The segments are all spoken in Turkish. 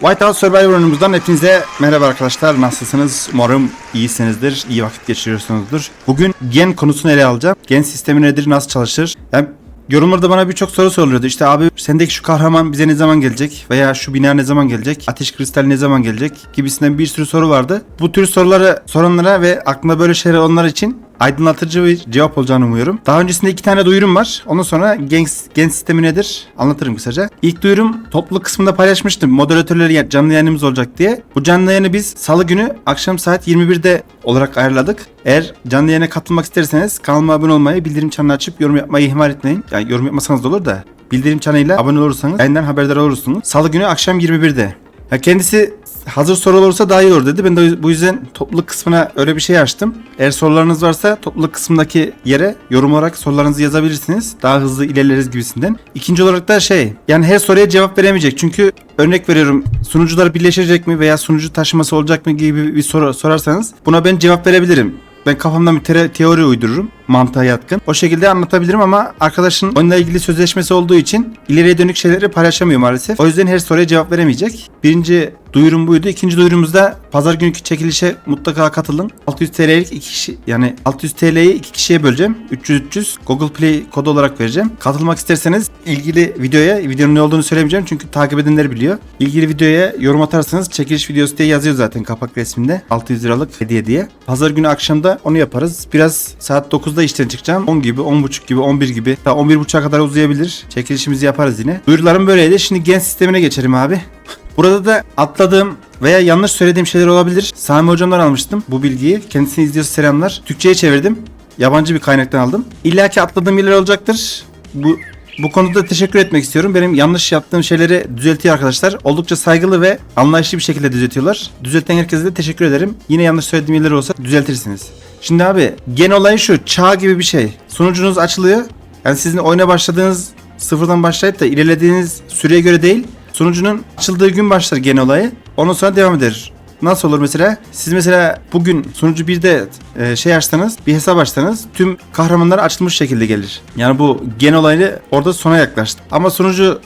Whiteout Survivor oyunumuzdan hepinize merhaba arkadaşlar. Nasılsınız? Umarım iyisinizdir, iyi vakit geçiriyorsunuzdur. Bugün gen konusunu ele alacağım. Gen sistemi nedir, nasıl çalışır? Yani yorumlarda bana birçok soru soruluyordu. İşte abi sendeki şu kahraman bize ne zaman gelecek? Veya şu bina ne zaman gelecek? Ateş kristali ne zaman gelecek? Gibisinden bir sürü soru vardı. Bu tür soruları soranlara ve aklında böyle şeyler onlar için aydınlatıcı bir cevap olacağını umuyorum. Daha öncesinde iki tane duyurum var. Ondan sonra gen, gen sistemi nedir anlatırım kısaca. İlk duyurum topluluk kısmında paylaşmıştım. Moderatörleri canlı yayınımız olacak diye. Bu canlı yayını biz salı günü akşam saat 21'de olarak ayarladık. Eğer canlı yayına katılmak isterseniz kanalıma abone olmayı, bildirim çanını açıp yorum yapmayı ihmal etmeyin. Yani yorum yapmasanız da olur da bildirim çanıyla abone olursanız yayından haberdar olursunuz. Salı günü akşam 21'de. Ya kendisi hazır soru olursa daha iyi olur dedi. Ben de bu yüzden topluluk kısmına öyle bir şey açtım. Eğer sorularınız varsa topluluk kısmındaki yere yorum olarak sorularınızı yazabilirsiniz. Daha hızlı ilerleriz gibisinden. İkinci olarak da şey yani her soruya cevap veremeyecek. Çünkü örnek veriyorum sunucular birleşecek mi veya sunucu taşıması olacak mı gibi bir soru sorarsanız buna ben cevap verebilirim. Ben kafamdan bir teori uydururum mantığa yatkın. O şekilde anlatabilirim ama arkadaşın oyunla ilgili sözleşmesi olduğu için ileriye dönük şeyleri paylaşamıyor maalesef. O yüzden her soruya cevap veremeyecek. Birinci duyurum buydu. İkinci duyurumuzda pazar günkü çekilişe mutlaka katılın. 600 TL'lik iki kişi yani 600 TL'yi iki kişiye böleceğim. 300 300 Google Play kodu olarak vereceğim. Katılmak isterseniz ilgili videoya videonun ne olduğunu söylemeyeceğim çünkü takip edenler biliyor. İlgili videoya yorum atarsanız çekiliş videosu diye yazıyor zaten kapak resminde. 600 liralık hediye diye. Pazar günü akşamda onu yaparız. Biraz saat 9'da işten çıkacağım. 10 gibi, 10.30 gibi, 11 gibi. Daha 11.30'a kadar uzayabilir. Çekilişimizi yaparız yine. Duyurularım böyleydi. Şimdi gen sistemine geçelim abi. Burada da atladığım veya yanlış söylediğim şeyler olabilir. Sami hocamdan almıştım bu bilgiyi. Kendisini izliyorsa selamlar. Türkçe'ye çevirdim. Yabancı bir kaynaktan aldım. İlla ki atladığım yerler olacaktır. Bu bu konuda teşekkür etmek istiyorum. Benim yanlış yaptığım şeyleri düzeltiyor arkadaşlar. Oldukça saygılı ve anlayışlı bir şekilde düzeltiyorlar. Düzelten herkese de teşekkür ederim. Yine yanlış söylediğim yerler olsa düzeltirsiniz. Şimdi abi gen olayı şu. Çağ gibi bir şey. Sunucunuz açılıyor. Yani sizin oyuna başladığınız sıfırdan başlayıp da ilerlediğiniz süreye göre değil. Sunucunun açıldığı gün başlar gen olayı. Ondan sonra devam eder. Nasıl olur mesela? Siz mesela bugün sunucu 1'de e, şey açsanız, bir hesap açsanız tüm kahramanlar açılmış şekilde gelir. Yani bu gen olayı orada sona yaklaştı. Ama sunucu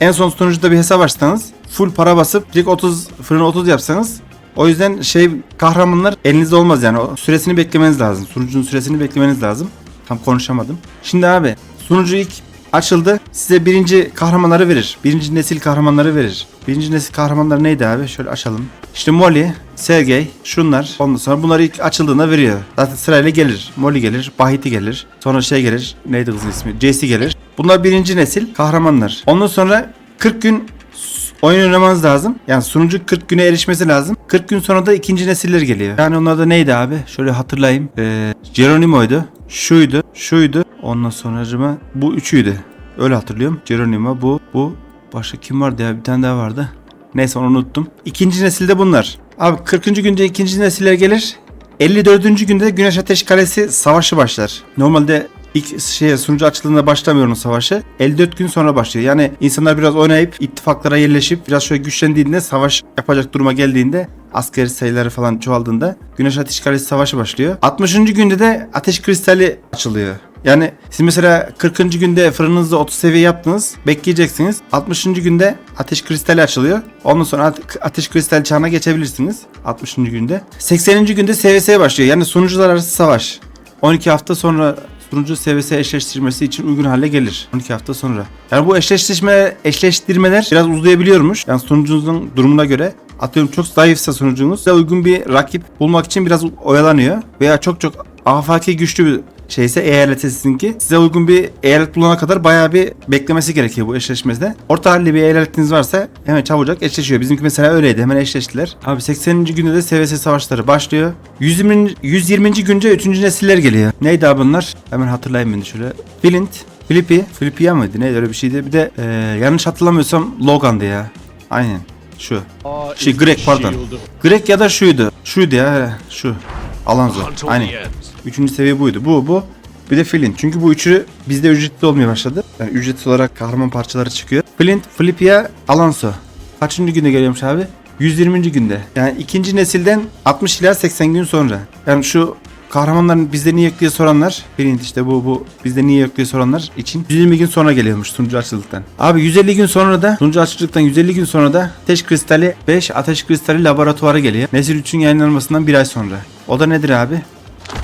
en son sunucuda bir hesap açsanız full para basıp direkt 30 fırın 30 yapsanız o yüzden şey kahramanlar elinizde olmaz yani. O süresini beklemeniz lazım. Sunucunun süresini beklemeniz lazım. Tam konuşamadım. Şimdi abi sunucu ilk açıldı. Size birinci kahramanları verir. Birinci nesil kahramanları verir. Birinci nesil kahramanlar neydi abi? Şöyle açalım. İşte Molly, Sergey, şunlar. Ondan sonra bunları ilk açıldığında veriyor. Zaten sırayla gelir. Molly gelir, Bahiti gelir. Sonra şey gelir. Neydi kızın ismi? Jesse gelir. Bunlar birinci nesil kahramanlar. Ondan sonra 40 gün oyun oynamanız lazım. Yani sunucu 40 güne erişmesi lazım. 40 gün sonra da ikinci nesiller geliyor. Yani onlar da neydi abi? Şöyle hatırlayayım. Ee, Geronimo'ydu. Şuydu. Şuydu. Ondan sonra bu üçüydü. Öyle hatırlıyorum. Geronimo bu. Bu. Başka kim vardı ya? Bir tane daha vardı. Neyse onu unuttum. İkinci nesilde bunlar. Abi 40. günde ikinci nesiller gelir. 54. günde Güneş Ateş Kalesi savaşı başlar. Normalde ilk şeye sunucu açıldığında başlamıyor onun savaşı. 54 gün sonra başlıyor. Yani insanlar biraz oynayıp ittifaklara yerleşip biraz şöyle güçlendiğinde savaş yapacak duruma geldiğinde askeri sayıları falan çoğaldığında Güneş Ateş Kalesi savaşı başlıyor. 60. günde de Ateş Kristali açılıyor. Yani siz mesela 40. günde fırınınızda 30 seviye yaptınız. Bekleyeceksiniz. 60. günde ateş kristali açılıyor. Ondan sonra ate- ateş kristal çağına geçebilirsiniz. 60. günde. 80. günde SVS başlıyor. Yani sunucular arası savaş. 12 hafta sonra sunucu SVS eşleştirmesi için uygun hale gelir. 12 hafta sonra. Yani bu eşleştirme eşleştirmeler biraz uzayabiliyormuş. Yani sunucunuzun durumuna göre. Atıyorum çok zayıfsa sunucunuz size uygun bir rakip bulmak için biraz oyalanıyor. Veya çok çok afaki güçlü bir şeyse eyaleti sizinki size uygun bir eyalet bulana kadar bayağı bir beklemesi gerekiyor bu eşleşmede. Orta halli bir eyaletiniz varsa hemen çabucak eşleşiyor. Bizimki mesela öyleydi. Hemen eşleştiler. Abi 80. günde de SVS savaşları başlıyor. 120. 120. günce 3. nesiller geliyor. Neydi abi bunlar? Hemen hatırlayayım ben de şöyle. Flint, Flippy, Flippy mıydı? Neydi öyle bir şeydi. Bir de e, yanlış hatırlamıyorsam Logan'dı ya. Aynen. Şu. Şey Greg pardon. Greg ya da şuydu. Şuydu ya. Şu. Alonso. Aynen. Üçüncü seviye buydu. Bu bu. Bir de Flint. Çünkü bu üçü bizde ücretli olmaya başladı. Yani ücretsiz olarak kahraman parçaları çıkıyor. Flint, Flippia, Alonso. Kaçıncı günde geliyormuş abi? 120. günde. Yani ikinci nesilden 60 ila 80 gün sonra. Yani şu kahramanların bizde niye yok diye soranlar, print işte bu bu bizde niye yok diye soranlar için 120 gün sonra geliyormuş sunucu açıldıktan. Abi 150 gün sonra da sunucu açıldıktan 150 gün sonra da ateş kristali 5 ateş kristali laboratuvarı geliyor. Nesil 3'ün yayınlanmasından bir ay sonra. O da nedir abi?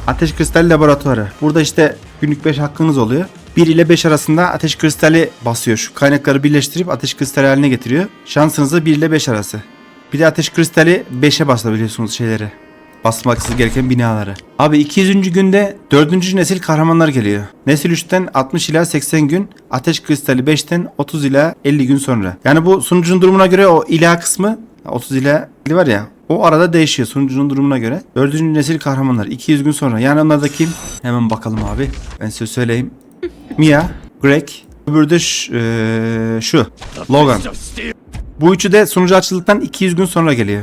Ateş kristali laboratuvarı. Burada işte günlük 5 hakkınız oluyor. 1 ile 5 arasında ateş kristali basıyor. Şu kaynakları birleştirip ateş kristali haline getiriyor. Şansınızda 1 ile 5 arası. Bir de ateş kristali 5'e basabiliyorsunuz şeyleri. Basmaksız gereken binaları. Abi 200. günde 4. nesil kahramanlar geliyor. Nesil 3'ten 60 ila 80 gün, ateş kristali 5'ten 30 ila 50 gün sonra. Yani bu sunucunun durumuna göre o ila kısmı 30 ila 50 var ya o arada değişiyor sunucunun durumuna göre. 4. nesil kahramanlar 200 gün sonra. Yani onlar da kim? Hemen bakalım abi. Ben size söyleyeyim. Mia, Greg, öbürü de eee, şu. Logan. Bu üçü de sunucu açıldıktan 200 gün sonra geliyor.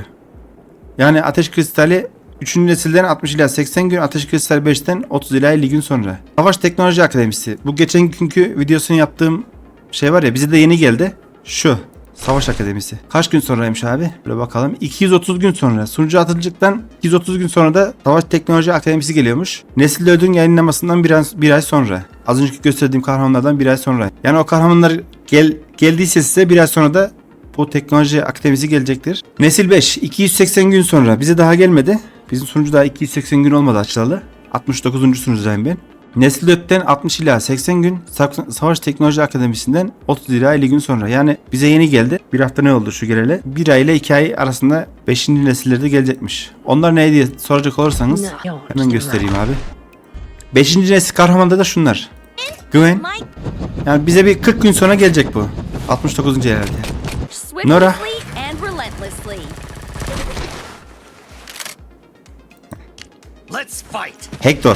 Yani ateş kristali 3. nesilden 60 ila 80 gün, ateş kristali 5'ten 30 ila 50 gün sonra. Savaş Teknoloji Akademisi. Bu geçen günkü videosunu yaptığım şey var ya bize de yeni geldi. Şu. Savaş Akademisi. Kaç gün sonraymış abi? Böyle bakalım. 230 gün sonra. Sunucu atıldıktan 230 gün sonra da Savaş Teknoloji Akademisi geliyormuş. Nesil Ödün yayınlamasından bir ay, bir ay sonra. Az önceki gösterdiğim kahramanlardan bir ay sonra. Yani o kahramanlar gel, geldiyse size bir ay sonra da bu teknoloji akademisi gelecektir. Nesil 5 280 gün sonra bize daha gelmedi. Bizim sunucu daha 280 gün olmadı açılalı. 69. sunucudayım ben. Nesil 4'ten 60 ila 80 gün, Sa- Savaş Teknoloji Akademisi'nden 30 ila 50 gün sonra. Yani bize yeni geldi. Bir hafta ne oldu şu geleli? Bir ay ile 2 ay arasında 5. nesillerde gelecekmiş. Onlar ne diye soracak olursanız hemen göstereyim abi. 5. nesil kahramanda da şunlar. Gwen. Mike, Yani bize bir 40 gün sonra gelecek bu. 69. herhalde. Nora. Hector.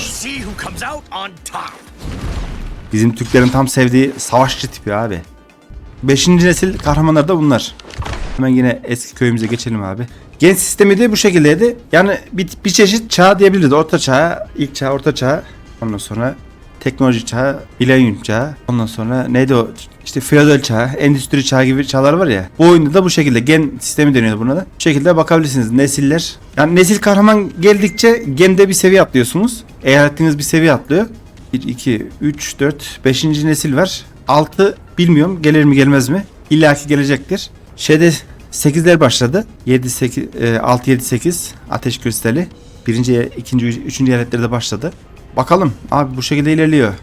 Bizim Türklerin tam sevdiği savaşçı tipi abi. Beşinci nesil kahramanlar da bunlar. Hemen yine eski köyümüze geçelim abi. Gen sistemi de bu şekildeydi. Yani bir, bir çeşit çağ diyebiliriz. Orta çağ, ilk çağ, orta çağ. Ondan sonra teknoloji çağı, milenyum çağı. Ondan sonra neydi o? İşte feodal çağı, endüstri çağı gibi çağlar var ya. Bu oyunda da bu şekilde gen sistemi deniyor buna da. Bu şekilde bakabilirsiniz. Nesiller. Yani nesil kahraman geldikçe gende bir seviye atlıyorsunuz. Eyaletiniz bir seviye atlıyor. 1, 2, 3, 4, 5. nesil var. 6 bilmiyorum gelir mi gelmez mi? İlla ki gelecektir. Şeyde 8'ler başladı. 7, 8, 6, 7, 8 ateş kristali. Birinci, ikinci, üçüncü eyaletleri de başladı. Bakalım abi bu şekilde ilerliyor.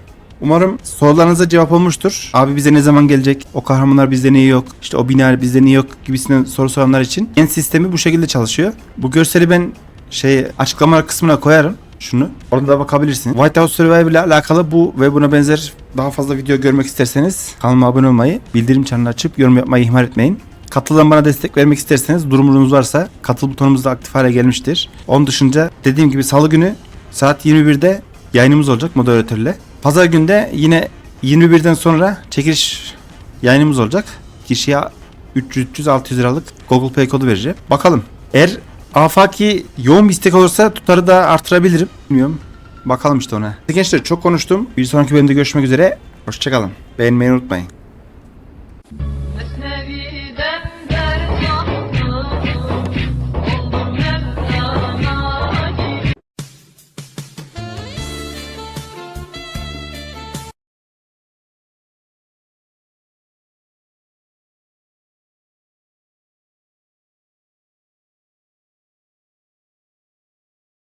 Umarım sorularınıza cevap olmuştur. Abi bize ne zaman gelecek? O kahramanlar bizde niye yok? İşte o bina bizde niye yok? Gibisinden soru soranlar için. Gen sistemi bu şekilde çalışıyor. Bu görseli ben şey açıklamalar kısmına koyarım. Şunu. Orada da bakabilirsiniz. White House Survivor ile alakalı bu ve buna benzer daha fazla video görmek isterseniz kanalıma abone olmayı, bildirim çanını açıp yorum yapmayı ihmal etmeyin. Katılan bana destek vermek isterseniz durumunuz varsa katıl butonumuz da aktif hale gelmiştir. Onun dışında dediğim gibi salı günü saat 21'de yayınımız olacak moderatörle. Pazar günde yine 21'den sonra çekiliş yayınımız olacak. Kişiye 300-600 liralık Google Pay kodu vereceğim. Bakalım. Eğer afaki yoğun bir istek olursa tutarı da artırabilirim. Bilmiyorum. Bakalım işte ona. Gençler çok konuştum. Bir sonraki bölümde görüşmek üzere. Hoşçakalın. Beğenmeyi unutmayın.